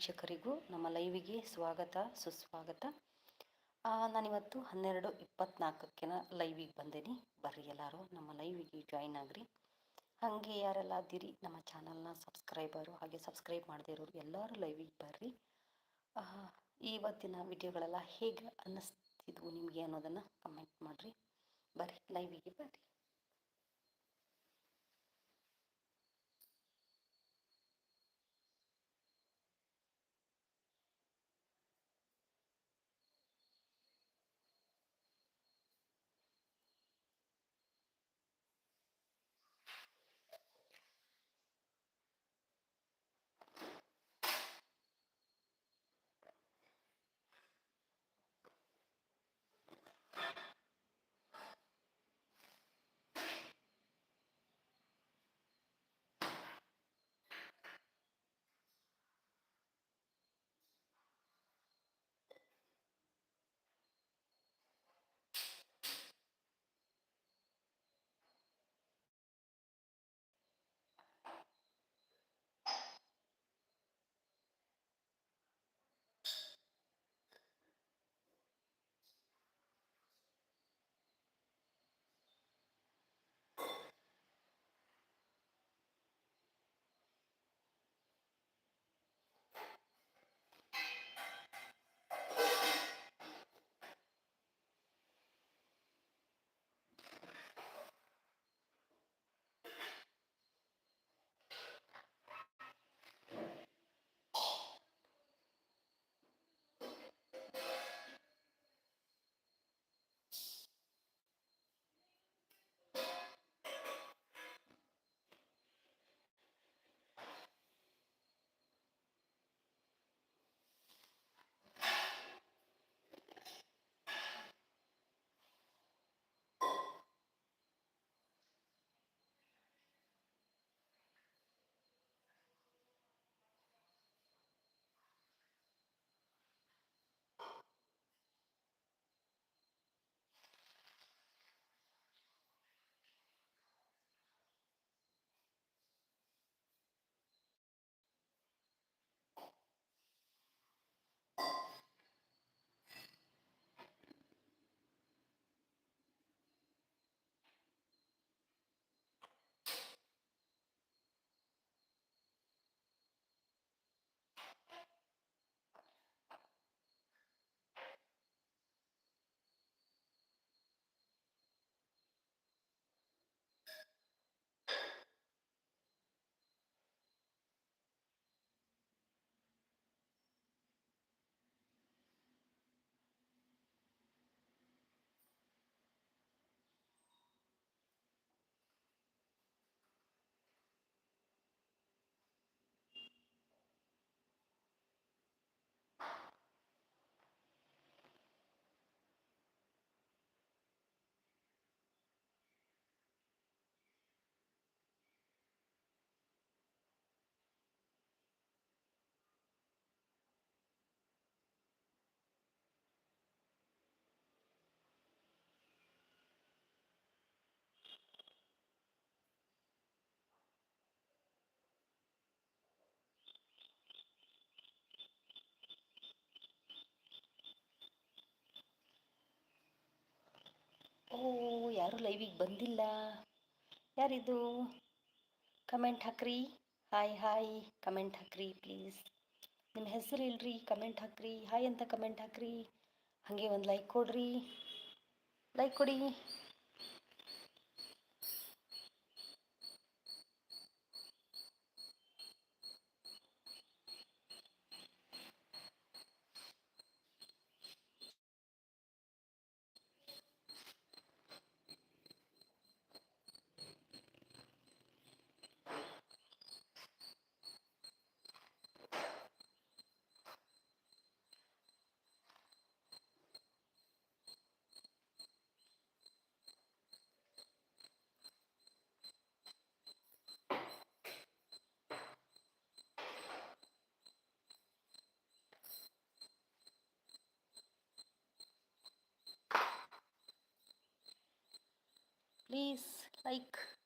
ವೀಕ್ಷಕರಿಗೂ ನಮ್ಮ ಲೈವಿಗೆ ಸ್ವಾಗತ, ಸುಸ್ವಾಗತ. ನಾನಿವತ್ತು ಹನ್ನೆರಡು ಇಪ್ಪತ್ನಾಲ್ಕಕ್ಕೆನ ಲೈವಿಗೆ ಬಂದೀನಿ. ಬರ್ರಿ ಎಲ್ಲರೂ, ನಮ್ಮ ಲೈವಿಗೆ ಜಾಯ್ನ್ ಆಗಿರಿ. ಹಾಗೆ ಯಾರೆಲ್ಲ ಅದಿರಿ, ನಮ್ಮ ಚಾನಲ್ನ ಸಬ್ಸ್ಕ್ರೈಬರು ಹಾಗೆ ಸಬ್ಸ್ಕ್ರೈಬ್ ಮಾಡದೇ ಇರೋರು ಎಲ್ಲರೂ ಲೈವಿಗೆ ಬರ್ರಿ. ಇವತ್ತಿನ ವಿಡಿಯೋಗಳೆಲ್ಲ ಹೇಗೆ ಅನ್ನಿಸ್ತಿದ್ವು ನಿಮಗೆ ಅನ್ನೋದನ್ನು ಕಮೆಂಟ್ ಮಾಡಿರಿ. ಬರ್ರಿ, ಲೈವಿಗೆ ಬರ್ರಿ. ಯಾರು ಲೈವಿಗೆ ಬಂದಿಲ್ಲ. ಯಾರಿದು? ಕಮೆಂಟ್ ಹಾಕ್ರಿ. ಹಾಯ್ ಹಾಯ್ ಕಮೆಂಟ್ ಹಾಕ್ರಿ ಪ್ಲೀಸ್ ನಿಮ್ಮ ಹೆಸರು ಇಲ್ರಿ ಕಮೆಂಟ್ ಹಾಕ್ರಿ. ಹಾಯ್ ಅಂತ ಕಮೆಂಟ್ ಹಾಕ್ರಿ. ಹಾಗೆ ಒಂದು ಲೈಕ್ ಕೊಡ್ರಿ. ಲೈಕ್ ಕೊಡಿ. Please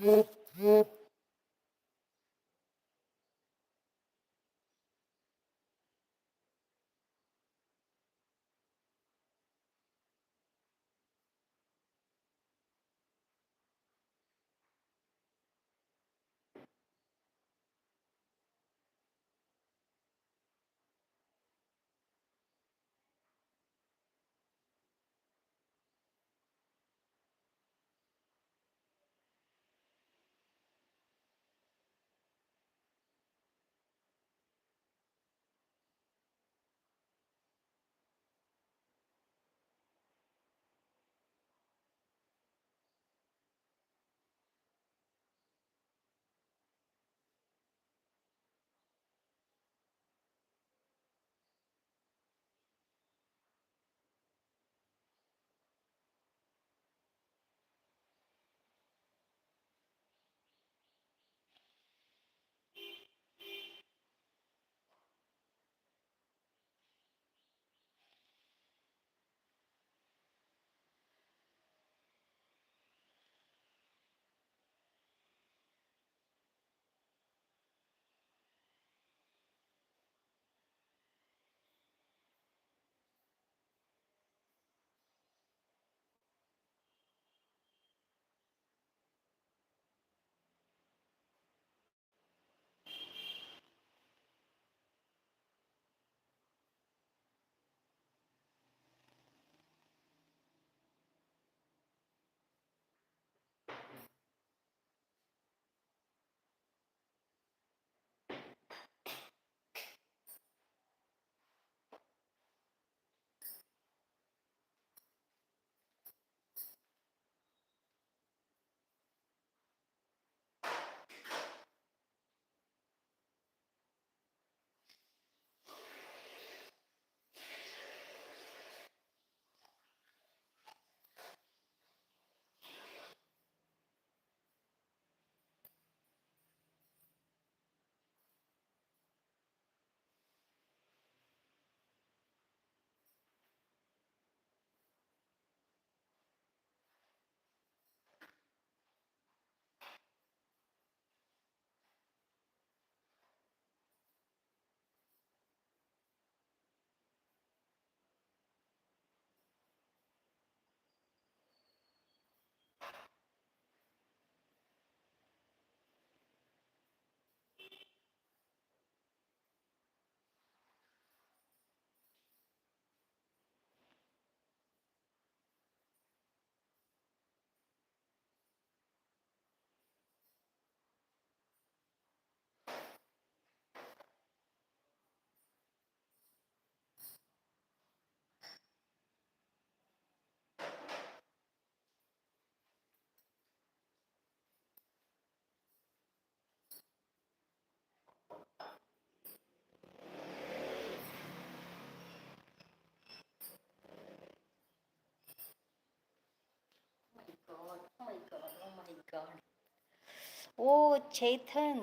Mm-hmm. Like Oh, Chaitan.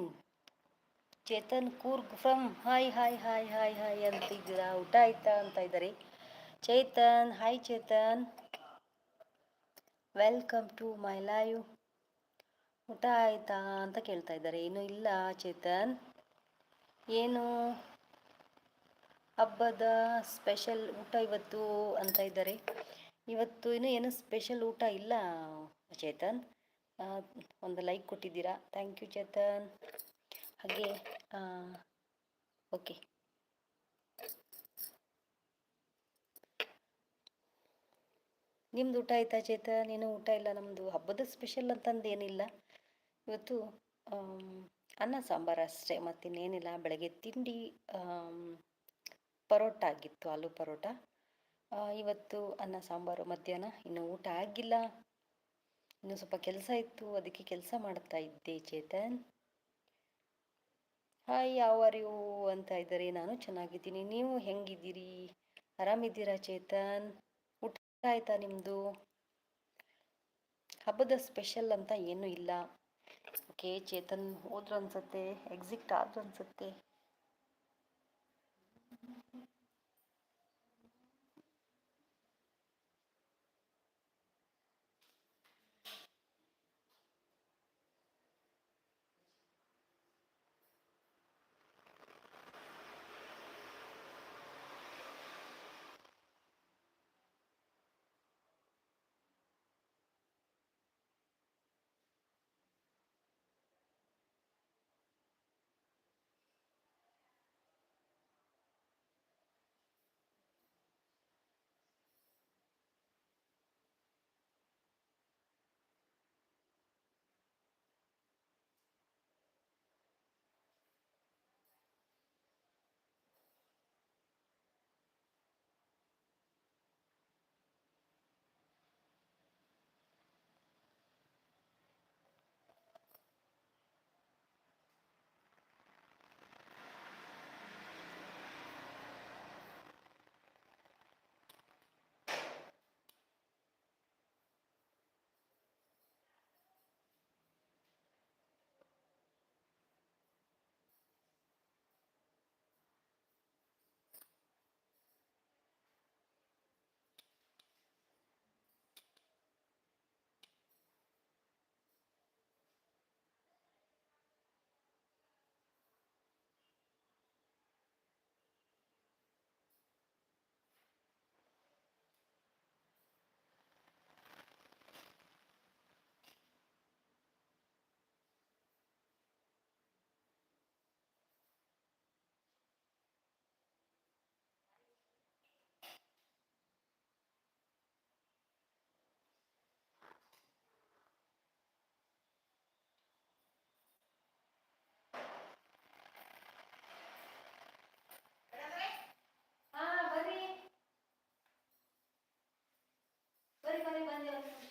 Chetan Coorg from hi hi hi hi hi ಅಂತಿದ್ದೀರಾ ಊಟ ಆಯ್ತಾ ಅಂತ ಇದ್ದಾರೆ. Chetan hi Chetan. Welcome to my live ಊಟ ಆಯ್ತಾ ಅಂತ ಕೇಳ್ತಾ ಇದ್ದಾರೆ. ಏನು ಇಲ್ಲ ಚೇತನ್. ಏನು? ಹಬ್ಬದ ಸ್ಪೆಷಲ್ ಊಟ ಇವತ್ತು ಅಂತ ಇದ್ದಾರೆ. ಇವತ್ತು ಇನ್ನೂ ಏನು ಸ್ಪೆಷಲ್ ಊಟ ಇಲ್ಲ ಚೇತನ್? ಒಂದು ಲೈಕ್ ಕೊಟ್ಟಿದ್ದೀರಾ? Thank you Chetan. ಹಾಗೆ ಓಕೆ ನಿಮ್ದು ಊಟ ಆಯ್ತಾ ಚೇತನ್? ಏನೂ ಊಟ ಇಲ್ಲ ನಮ್ಮದು ಹಬ್ಬದ ಸ್ಪೆಷಲ್ ಅಂತಂದು ಏನಿಲ್ಲ. ಇವತ್ತು ಅನ್ನ ಸಾಂಬಾರು ಅಷ್ಟೇ, ಮತ್ತಿನ್ನೇನಿಲ್ಲ. ಬೆಳಗ್ಗೆ ತಿಂಡಿ ಪರೋಟ ಆಗಿತ್ತು, ಆಲೂ ಪರೋಟ. ಇವತ್ತು ಅನ್ನ ಸಾಂಬಾರು ಮಧ್ಯಾಹ್ನ, ಇನ್ನು ಊಟ ಆಗಿಲ್ಲ. ಇನ್ನು ಸ್ವಲ್ಪ ಕೆಲಸ ಇತ್ತು, ಅದಕ್ಕೆ ಕೆಲಸ ಮಾಡ್ತಾ ಇದ್ದೆ ಚೇತನ್. ಹಾಯ್ ಯಾವ ಯು ಅಂತ ಇದ್ದಾರೆ. ನಾನು ಚೆನ್ನಾಗಿದ್ದೀನಿ. ನೀವು ಹೆಂಗಿದ್ದೀರಿ? ಆರಾಮಿದ್ದೀರಾ ಚೇತನ್? ಊಟ ಆಯ್ತಾ ನಿಮ್ಮದು ಹಬ್ಬದ ಸ್ಪೆಷಲ್ ಅಂತ ಏನೂ ಇಲ್ಲ. ಓಕೆ ಚೇತನ್ ಹೋದ್ರು ಅನ್ಸುತ್ತೆ ಎಕ್ಸಿಟ್ ಆದ್ರು ಅನ್ಸುತ್ತೆ. ಬರೀ ಬರೀ ಬಂದಿರೋದು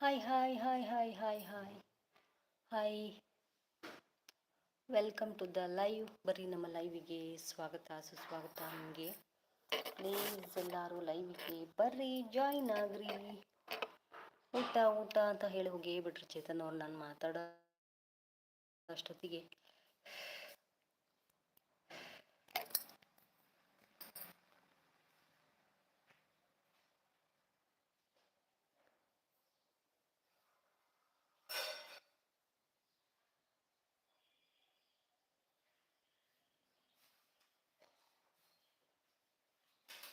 hi hi hi hi hi hi hi welcome to the live ಬರೀ ನಮ್ಮ ಲೈವಿಗೆ ಸ್ವಾಗತ, ಸುಸ್ವಾಗತ ನಿಮಗೆ. ಪ್ಲೀಸ್ ಎಲ್ಲರೂ ಲೈವಿಗೆ ಬರ್ರಿ ಜಾಯ್ನ್ ಆಗ್ರಿ. ಊಟ ಊಟ ಅಂತ ಹೇಳಿ ಹೋಗೇ ಬಿಟ್ರಿ ಚೇತನ್ ಅವ್ರು ನಾನು ಮಾತಾಡೋ ಅಷ್ಟೊತ್ತಿಗೆ.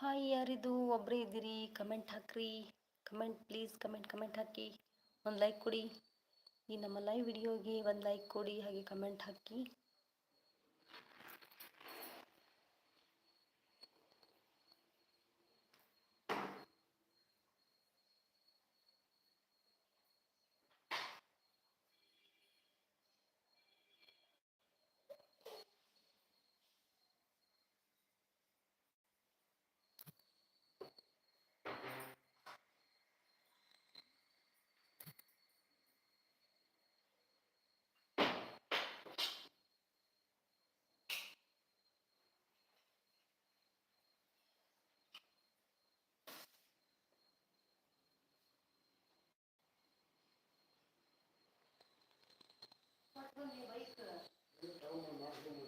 ಹಾಯ್ ಯಾರಿದು? ಒಬ್ಬರೇ ಇದ್ದೀರಿ. ಕಮೆಂಟ್ ಹಾಕ್ರಿ. ಕಮೆಂಟ್ ಪ್ಲೀಸ್, ಕಮೆಂಟ್ ಕಮೆಂಟ್ ಹಾಕಿ. ಒಂದು ಲೈಕ್ ಕೊಡಿ. ಈ ನಮ್ಮ ಲೈವ್ ವಿಡಿಯೋಗೆ ಒಂದು ಲೈಕ್ ಕೊಡಿ, ಹಾಗೆ ಕಮೆಂಟ್ ಹಾಕಿ. Então, uma máquina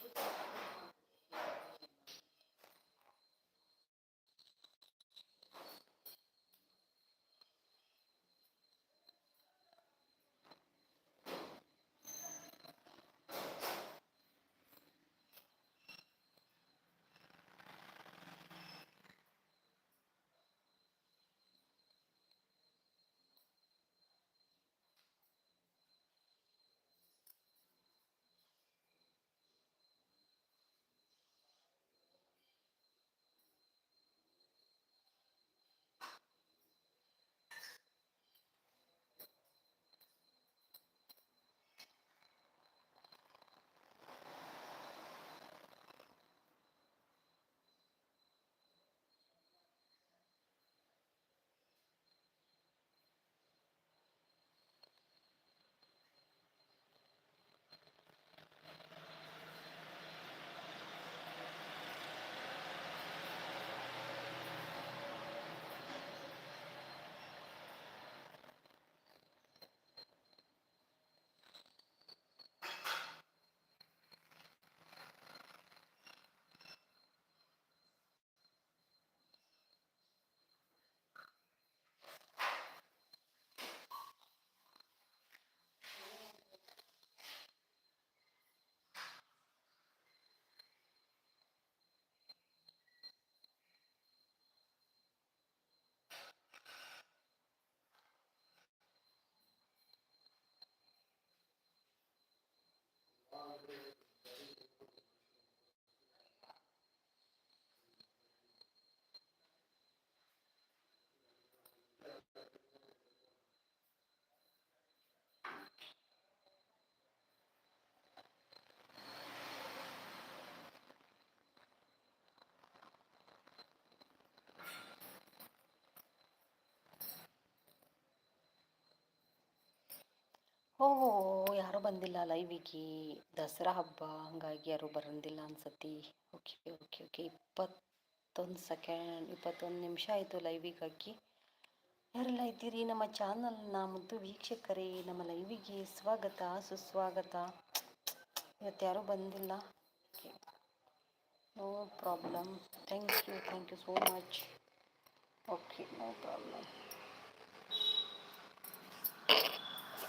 ಬಂದಿಲ್ಲ ಲೈವಿಗೆ ದಸರಾ ಹಬ್ಬ, ಹಾಗಾಗಿ ಯಾರೂ ಬರಂದಿಲ್ಲ ಅನ್ಸತಿ ಓಕೆ ಓಕೆ ಓಕೆ ಇಪ್ಪತ್ತೊಂದು ಸೆಕೆಂಡ್ ಇಪ್ಪತ್ತೊಂದು ನಿಮಿಷ ಆಯಿತು ಲೈವಿಗೆ ಹಾಕಿ ಯಾರೆಲ್ಲ ಇದ್ದೀರಿ? ನಮ್ಮ ಚಾನಲ್ನ ಮುದ್ದು ವೀಕ್ಷಕರೇ, ನಮ್ಮ ಲೈವಿಗೆ ಸ್ವಾಗತ, ಸುಸ್ವಾಗತ. ಇವತ್ತು ಯಾರೂ ಬಂದಿಲ್ಲ. No problem thank you thank you so much okay no problem